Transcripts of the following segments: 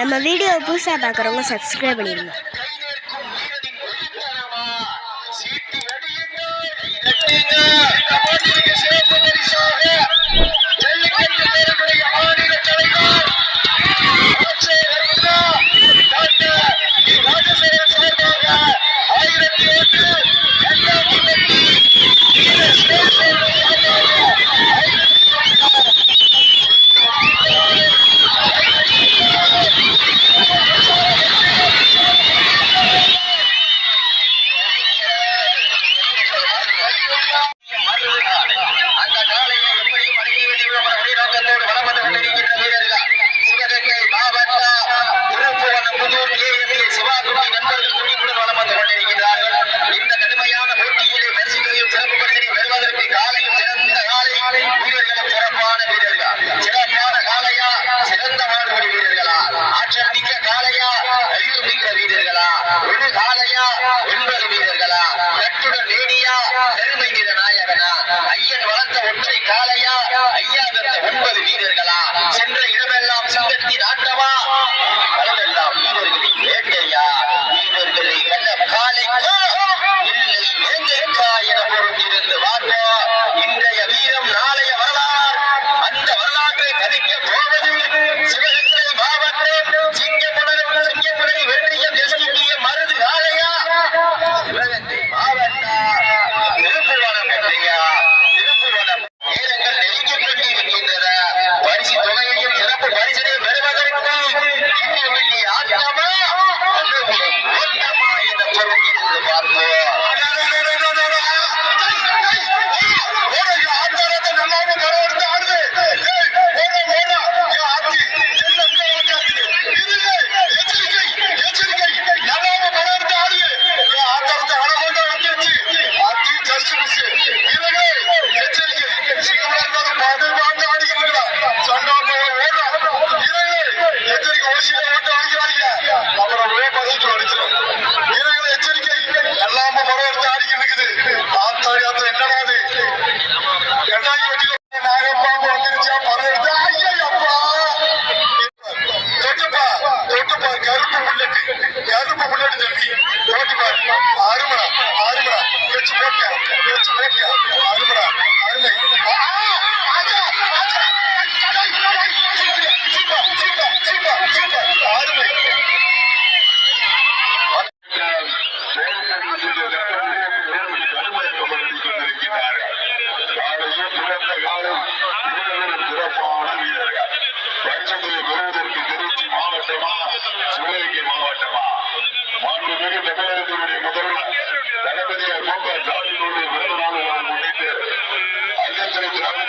நம்ம வீடியோ புதுசாக பார்க்குறவங்க சப்ஸ்கிரைப் பண்ணிடுங்க. சீட்டு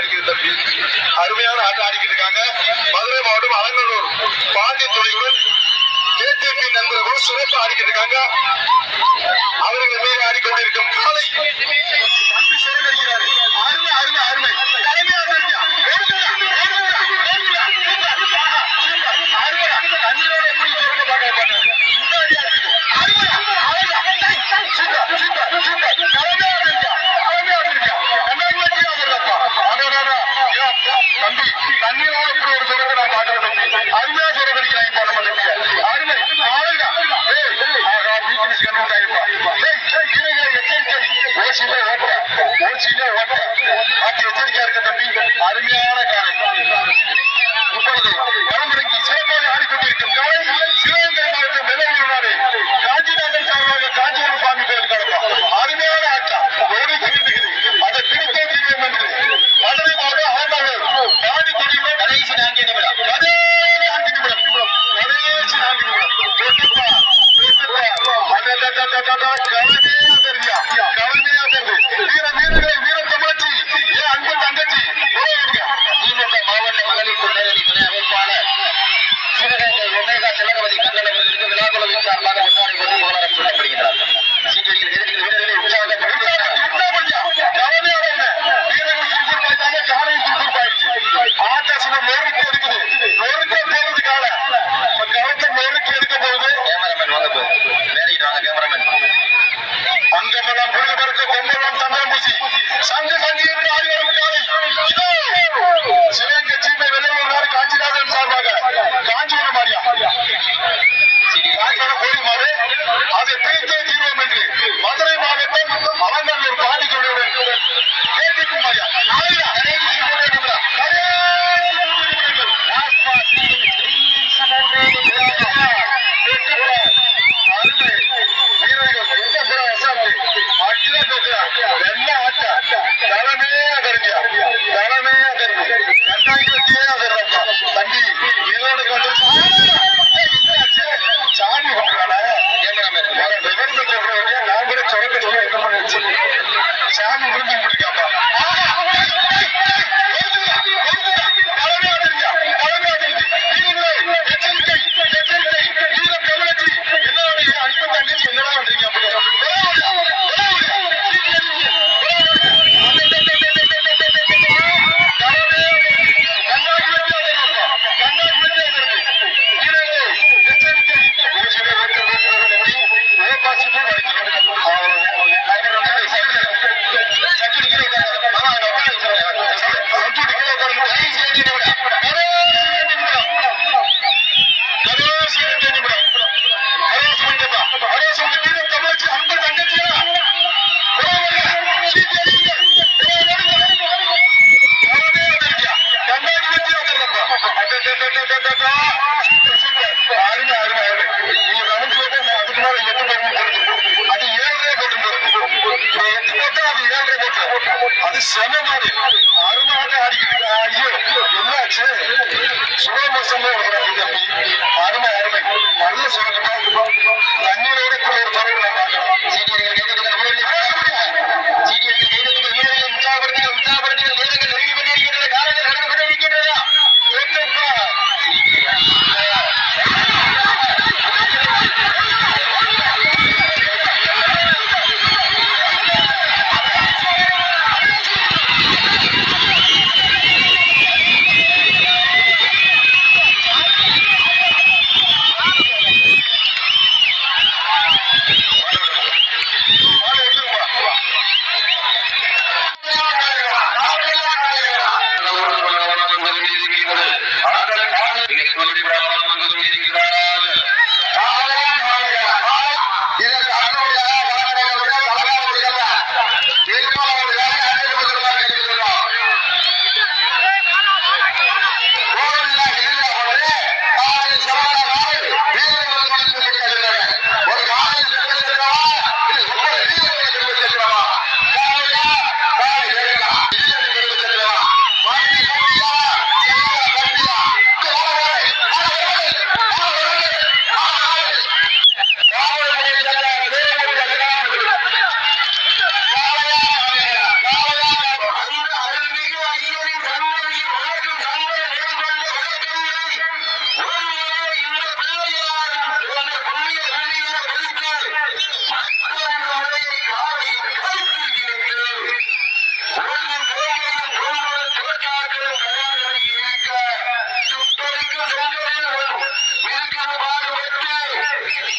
அடிக்குது அருமையான ஆட்டம் ஆடிக்கிட்டு இருக்காங்க. மதுரை மாவட்டம் அலங்கநல்லூர் பாண்டிய துணையுடன் கேடிபி நண்பர்கள் சிறப்பு ஆடிக்கிட்டு இருக்காங்க. அவர்கள் மீது ஆடிக்கொண்டிருக்கும் காலை. தம்பி தம்பி தண்ணியோட இப்படி ஒரு சுரங்க நான் பாக்குறேன் தம்பி அருமையா சுரங்கடிக்கிறேன் இப்ப நம்ம தம்பி அருமை ஆளுங்க ஆகா பீச்சு மிஸ் கண்டுட்டாங்கப்பா ஓசியில ஓட்ட ஓசியில ஓட்ட பாத்து எச்சரிக்கையா இருக்க தம்பி அருமையான காரணம் saya Seven.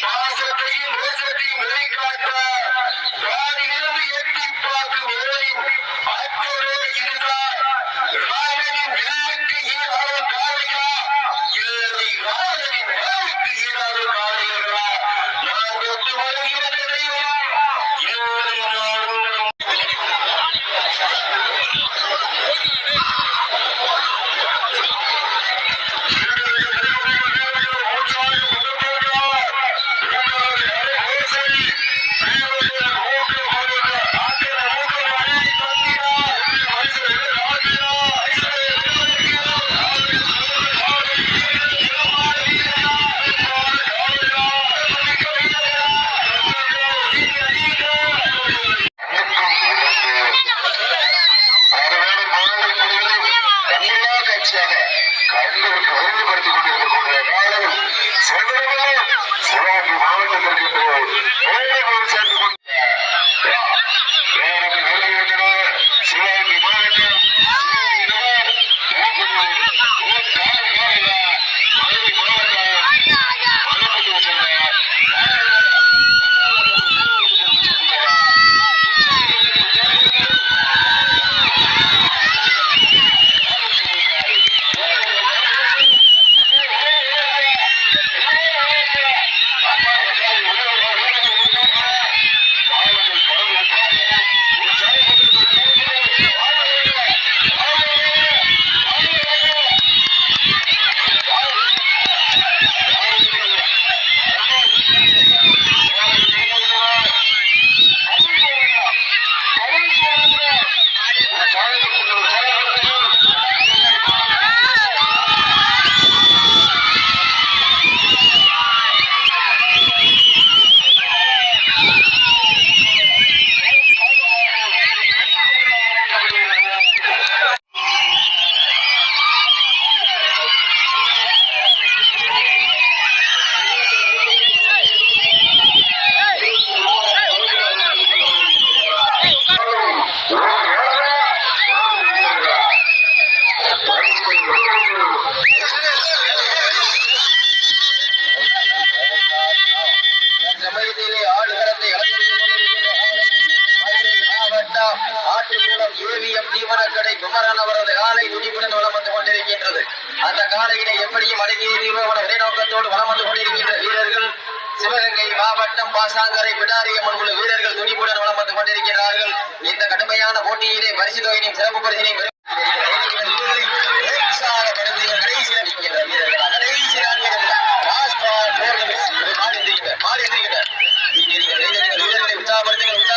பாசத்தையும் வெளிக்காட்ட யாரிலிருந்து எட்டி பார்க்கும் வேலையும் அத்தோடு அந்த காலையினை எப்படியும் அடங்கிய வளம் வந்து கொண்டிருக்கின்ற வீரர்கள் சிவகங்கை மாவட்டம் பாசாங்கரை பிடாரியம் உள்ள வீரர்கள் துடிப்புடன் வளம் வந்து கொண்டிருக்கிறார்கள். இந்த கடுமையான போட்டியிலே பரிசு தொகையினையும் சிறப்பு பரிசினையும் பாடி மாடு எந்திரிக்கின்ற